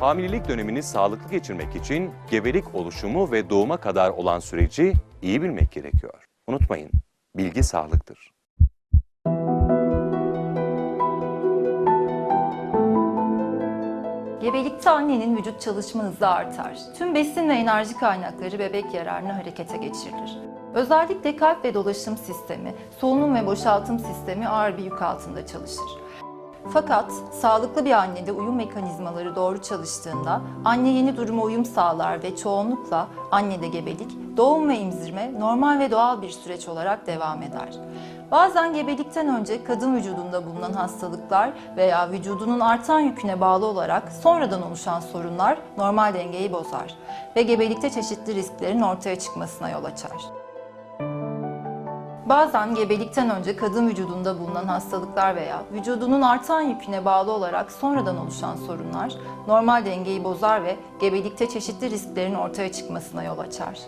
Hamilelik dönemini sağlıklı geçirmek için gebelik oluşumu ve doğuma kadar olan süreci iyi bilmek gerekiyor. Unutmayın, bilgi sağlıktır. Gebelikte annenin vücut çalışma hızı artar. Tüm besin ve enerji kaynakları bebek yararına harekete geçirilir. Özellikle kalp ve dolaşım sistemi, solunum ve boşaltım sistemi ağır bir yük altında çalışır. Fakat sağlıklı bir annede uyum mekanizmaları doğru çalıştığında anne yeni duruma uyum sağlar ve çoğunlukla annede gebelik, doğum ve emzirme normal ve doğal bir süreç olarak devam eder. Bazen gebelikten önce kadın vücudunda bulunan hastalıklar veya vücudunun artan yüküne bağlı olarak sonradan oluşan sorunlar normal dengeyi bozar ve gebelikte çeşitli risklerin ortaya çıkmasına yol açar. Bazen gebelikten önce kadın vücudunda bulunan hastalıklar veya vücudunun artan yüküne bağlı olarak sonradan oluşan sorunlar normal dengeyi bozar ve gebelikte çeşitli risklerin ortaya çıkmasına yol açar.